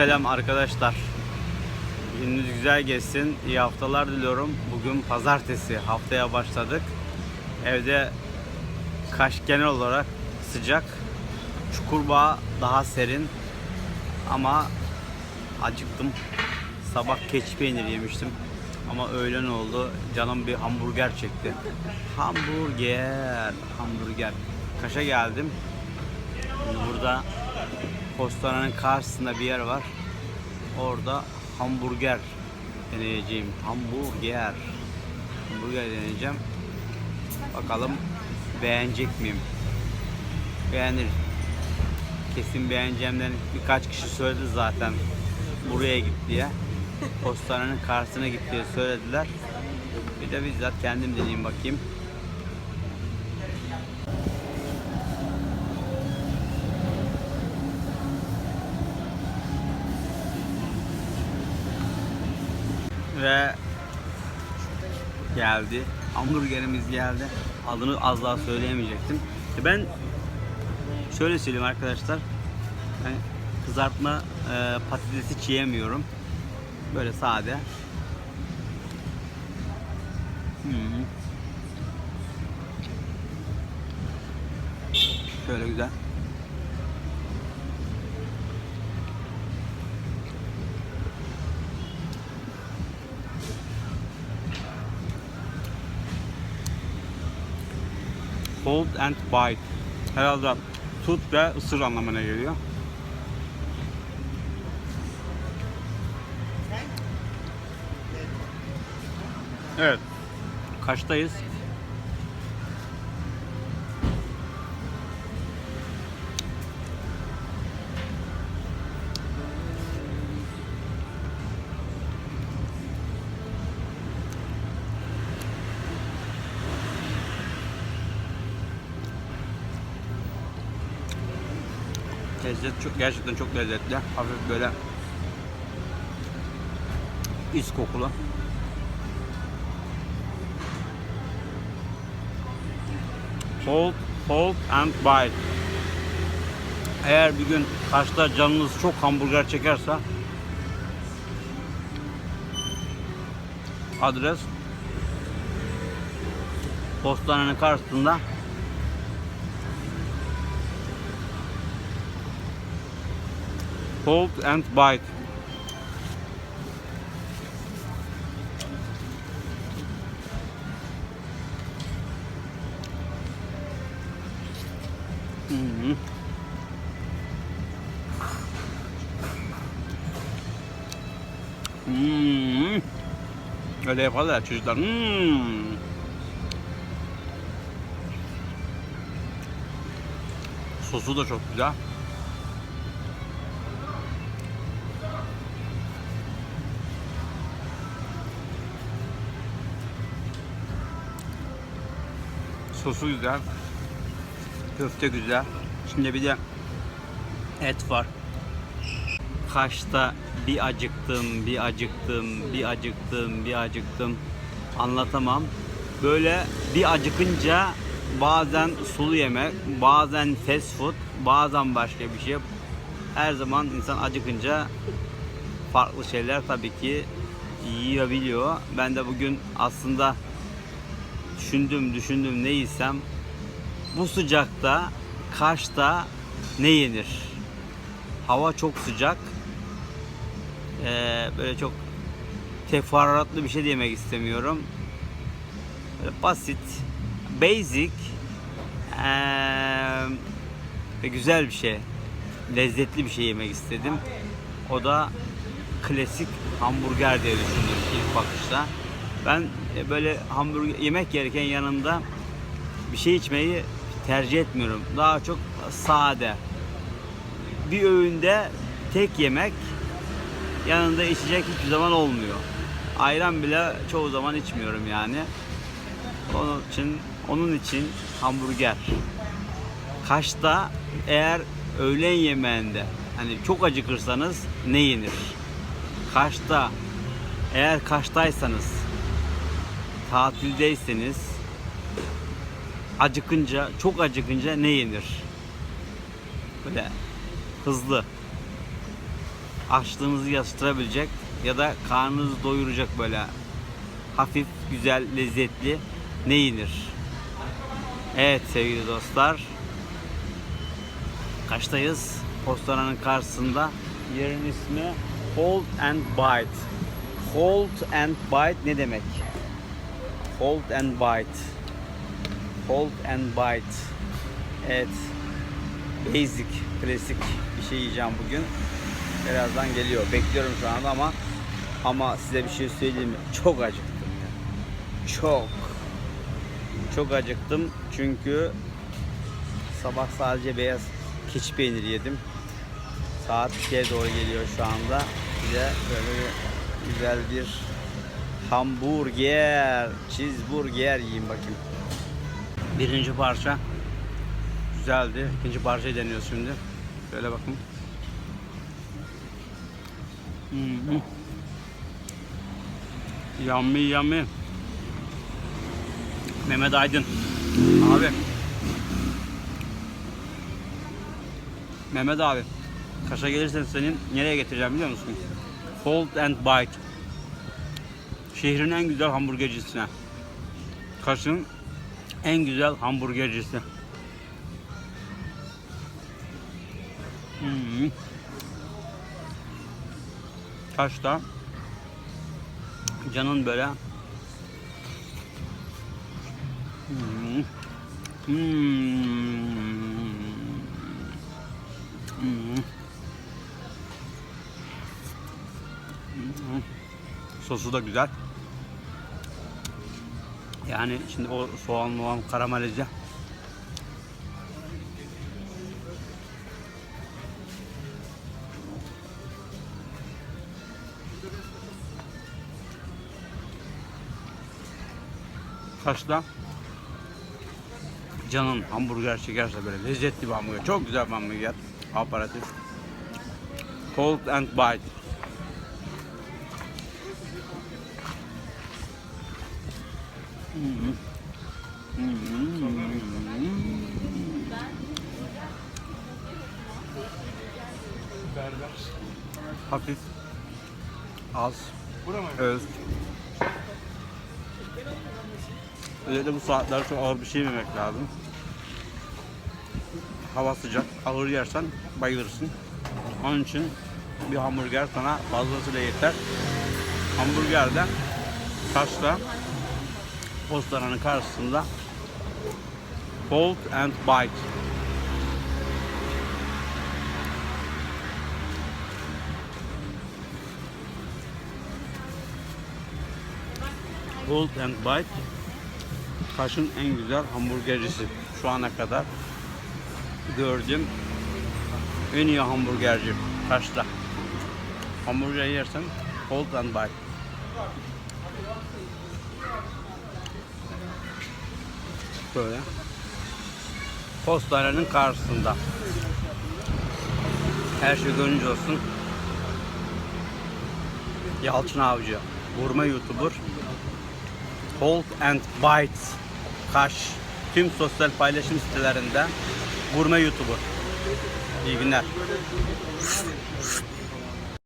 Selam arkadaşlar. Gününüz güzel geçsin. İyi haftalar diliyorum. Bugün pazartesi. Haftaya başladık. Evde Kaş genel olarak sıcak. Çukurbağ daha serin. Ama acıktım. Sabah keçi peyniri yemiştim. Ama öğlen oldu. Canım bir hamburger çekti. Hamburger. Hamburger. Kaş'a geldim. Burada postanın karşısında bir yer var. Orada hamburger deneyeceğim. Hamburger. Hamburger deneyeceğim. Bakalım beğenecek miyim? Beğenir. Kesin beğeneceğimden birkaç kişi söyledi zaten buraya git diye. Postanın karşısına git diye söylediler. Bir de bizzat kendim deneyeyim bakayım. Ve geldi. Hamburgerimiz geldi. Adını az daha söyleyemeyecektim. E Ben şöyle söyleyeyim arkadaşlar. Ben kızartma e, patatesi hiç yiyemiyorum. Böyle sade. Hmm. Şöyle güzel. Hold and bite. Herhalde tut ve ısır anlamına geliyor. Evet. Kaçtayız? Lezzet çok gerçekten çok lezzetli. Hafif böyle is kokulu. Hold, hold and bite. Eğer bir gün kaçta canınız çok hamburger çekerse adres postanenin karşısında Hold and bite. Hı hı. Hmm. Öyle yaparlar ya çocuklar. Hmm. Sosu da çok güzel. Sosu güzel. Köfte güzel. Şimdi bir de et var. Kaşta bir acıktım, bir acıktım, bir acıktım, bir acıktım. Anlatamam. Böyle bir acıkınca bazen sulu yemek, bazen fast food, bazen başka bir şey. Her zaman insan acıkınca farklı şeyler tabii ki yiyebiliyor. Ben de bugün aslında düşündüm düşündüm ne yesem bu sıcakta Kaş'ta ne yenir? Hava çok sıcak. Ee, böyle çok teferruatlı bir şey de yemek istemiyorum. Böyle basit, basic ee, ve güzel bir şey. Lezzetli bir şey yemek istedim. O da klasik hamburger diye düşündüm ilk bakışta. Ben e, böyle hamburger yemek yerken yanında bir şey içmeyi tercih etmiyorum. Daha çok sade. Bir öğünde tek yemek yanında içecek hiçbir zaman olmuyor. Ayran bile çoğu zaman içmiyorum yani. Onun için onun için hamburger. Kaşta eğer öğlen yemeğinde hani çok acıkırsanız ne yenir? Kaşta eğer Kaş'taysanız tatildeyseniz acıkınca, çok acıkınca ne yenir? Böyle hızlı. açlığınızı yastırabilecek ya da karnınızı doyuracak böyle hafif, güzel, lezzetli ne yenir? Evet sevgili dostlar. Kaçtayız? Postanın karşısında. Yerin ismi Hold and Bite. Hold and Bite ne demek? Hold and Bite. Hold and Bite. Evet. Basic, klasik bir şey yiyeceğim bugün. Birazdan geliyor. Bekliyorum şu anda ama ama size bir şey söyleyeyim mi? Çok acıktım. Çok. Çok acıktım çünkü sabah sadece beyaz keçi peyniri yedim. Saat 2'ye doğru geliyor şu anda. Bir de böyle güzel bir hamburger, cheeseburger yiyeyim bakayım. Birinci parça güzeldi. İkinci parçayı deniyoruz şimdi. Şöyle bakın. Hı. Yummy yummy. Mehmet Aydın. Abi. Mehmet abi. Kaş'a gelirsen senin nereye getireceğim biliyor musun? Fold and Bite. Şehrin en güzel hamburgercisine. Kaş'ın en güzel hamburgercisi. Hmm. Kaş'ta canın böyle Hmm. Hmm. Hmm. Hmm. Sosu da güzel. Yani şimdi o soğan soğan karamelize. Kaşla canın hamburger çekerse böyle lezzetli bir hamburger. Çok güzel bir hamburger. Aparatif. Cold and bite. Hafif. Az. Öz. Özellikle bu saatlerde çok ağır bir şey yememek lazım. Hava sıcak. Ağır yersen bayılırsın. Onun için bir hamburger sana fazlasıyla yeter. Hamburger de Postanın karşısında Hold and Bite. Hold and Bite Kaş'ın en güzel hamburgercisi şu ana kadar gördüm en iyi hamburgerci Kaş'ta. Hamburger yersen Hold and Bite. Böyle. Postanenin karşısında. Her şey gönlünce olsun. Yalçın Avcı, gurme YouTuber. Hold and Bites Kaş tüm sosyal paylaşım sitelerinde gurme YouTuber. İyi günler.